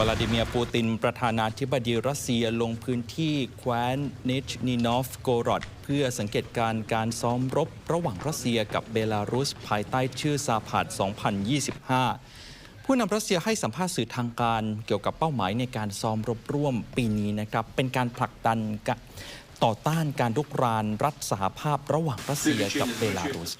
วลาดิเมียปูติน ประธานาธิบดีรัสเซียลงพื้นที่แคว้นเนชนีนอฟโกรดเพื่อสังเกตการการซ้อมรบระหว่างรัสเซียกับเบลารุส ภายใต้ชื่อซาพาด 2025 ผู้นำรัสเซียให้สัมภาษณ์สื่อทางการเกี่ยวกับเป้าหมายในการซ้อมรบร่วมปีนี้นะครับ เป็นการผลักดันต่อต้านการลุกรานรัฐสหภาพระหว่างรัสเซียกับเบลารุส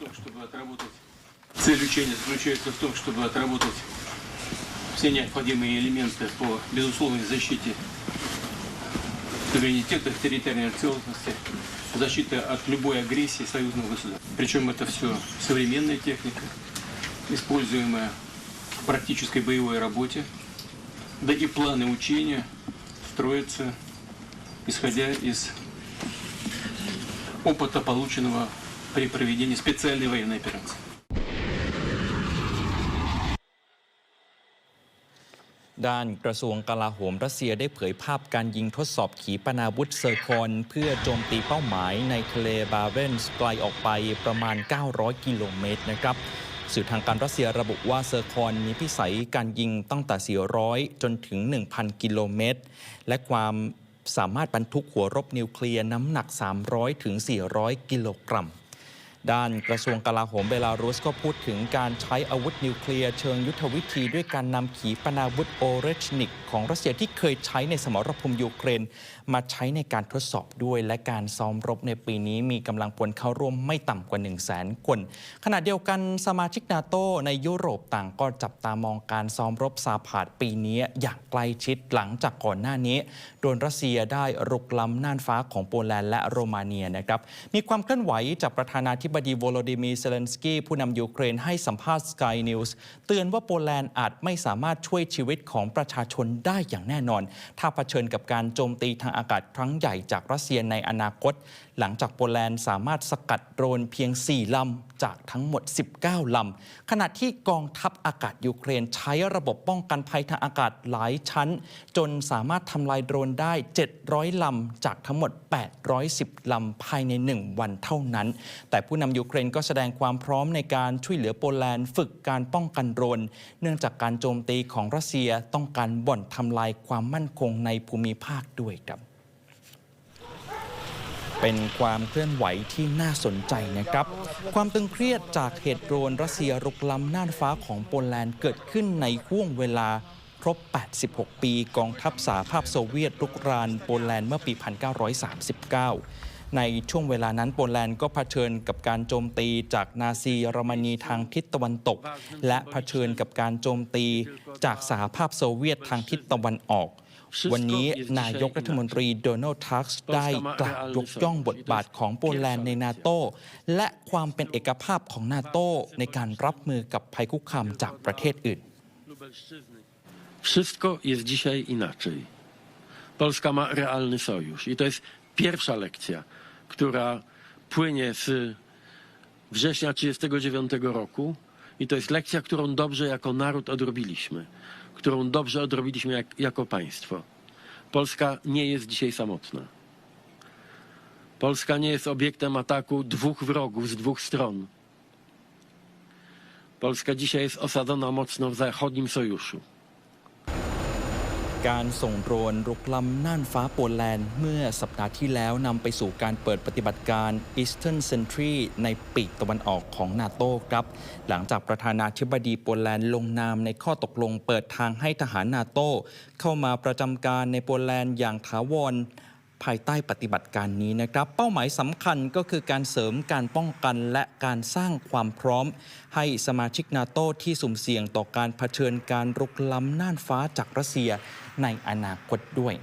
все необходимые элементы по безусловной защите суверенитета, территориальной целостности, защита от любой агрессии союзного государства. Причем это все современная техника, используемая в практической боевой работе. Да и планы учения строятся исходя из опыта, полученного при проведении специальной военной операции. ด้านกระทรวงกลาโหมรัสเซียได้เผยภาพการยิงทดสอบขีปนาวุธเซอร์คอน เพื่อโจมตีเป้าหมายในทะเลบาเรนส์ไกลออกไปประมาณ 900 กิโลเมตรนะครับสื่อทางการรัสเซียระบุว่าเซอร์คอนมีพิสัยการยิงตั้งแต่ 400 จนถึง 1,000 กิโลเมตร และความสามารถบรรทุกหัวรบนิวเคลียร์น้ำหนัก 300 ถึง 400 กิโลกรัม ด้านกระทรวงกลาโหมเบลารุสก็พูดถึงการใช้อาวุธนิวเคลียร์เชิงยุทธวิธีด้วยการนำขีปนาวุธโอเรชนิก ของรัสเซียที่เคยใช้ในสมรภูมิยูเครน มาใช้ในการทดสอบด้วย และการซ้อมรบในปีนี้มีกำลังพลเข้าร่วมไม่ต่ำกว่า 1 0 0 0 0แสนคน ขณะเดียวกันสมาชิกนาโตในยุโรปต่างก็จับตามองการซ้อมรบซาพาดปีนี้อย่างใกล้ชิดหลังจากก่อนหน้านี้โดนรัสเซียได้รุกล้ำน่านฟ้าของโปแลนด์และโรมาเนียนะครับมีความเคลื่อนไหวจากประธานาธิบดีโวโลดิมีเซเลนสกี้ผู้นำยูเครนให้สัมภาษณ์ Sky News เตือนว่าโปแลนด์อาจไม่สามารถช่วยชีวิตของประชาชนได้อย่างแน่นอน ถ้าเผชิญกับการโจมตีทางอากาศครั้งใหญ่จากรัสเซียในอนาคต หลังจากโปแลนด์สามารถสกัดโดรนเพียง 4 ลำ จากทั้งหมด 19 ลำ ขณะที่กองทัพอากาศยูเครนใช้ระบบป้องกันภัยทางอากาศหลายชั้น จนสามารถทำลายโดรนได้ 700 ลำ จากทั้งหมด 810 ลำ ภายใน 1 วันเท่านั้น แต่ผู้นำยูเครนก็แสดงความพร้อมในการช่วยเหลือโปแลนด์ฝึกการป้องกันโดรนเนื่องจากการโจมตีของรัสเซียต้องการบ่อนทำลายความมั่นคงในภูมิภาคด้วยครับ เป็นความเคลื่อนไหวที่น่าสนใจนะครับ ความตึงเครียดจากเหตุโดรนรัสเซียรุกล้ำน่านฟ้าของโปแลนด์เกิดขึ้นในห่วงเวลาครบ 86 ปี กองทัพสหภาพโซเวียตรุกรานโปแลนด์เมื่อปี 1939 ในช่วงเวลานั้นโปแลนด์ก็เผชิญกับการโจมตีจากนาซีเยอรมนีทางทิศตะวันตก และเผชิญกับการโจมตีจากสหภาพโซเวียตทางทิศตะวันออกวันนี้นายกรัฐมนตรีโดนัลด์ทักส์ได้กล่าวยกย่องบทบาทของโปแลนด์ในนาโตและความเป็นเอกภาพของนาโตในการรับมือกับภัยคุกคามจากประเทศอื่น Wszystko jest dzisiaj inaczej. Polska ma realny sojusz i to jest pierwsza lekcja, która płynie z września 1939 roku i to jest lekcja, którą dobrze jako naród odrobiliśmy, którą dobrze odrobiliśmy jak, jako państwo. Polska nie jest dzisiaj samotna. Polska nie jest obiektem ataku dwóch wrogów z dwóch stron. Polska dzisiaj jest osadzona mocno w zachodnim sojuszu. การส่งโดรนรุกล้ำน่านฟ้าโปแลนด์ เมื่อสัปดาห์ที่แล้วนำไปสู่การเปิดปฏิบัติการ Eastern Sentry ในปีกตะวันออกของนาโต้ครับ หลังจากประธานาธิบดีโปแลนด์ลงนามในข้อตกลงเปิดทางให้ทหารนาโต้เข้ามาประจำการในโปแลนด์อย่างถาวร ภายใต้ปฏิบัติการนี้นะครับ เป้าหมายสำคัญก็คือการเสริมการป้องกันและการสร้างความพร้อม ให้สมาชิกนาโตที่สุ่มเสี่ยงต่อการเผชิญการรุกล้ำน่านฟ้าจากรัสเซียในอนาคตด้วย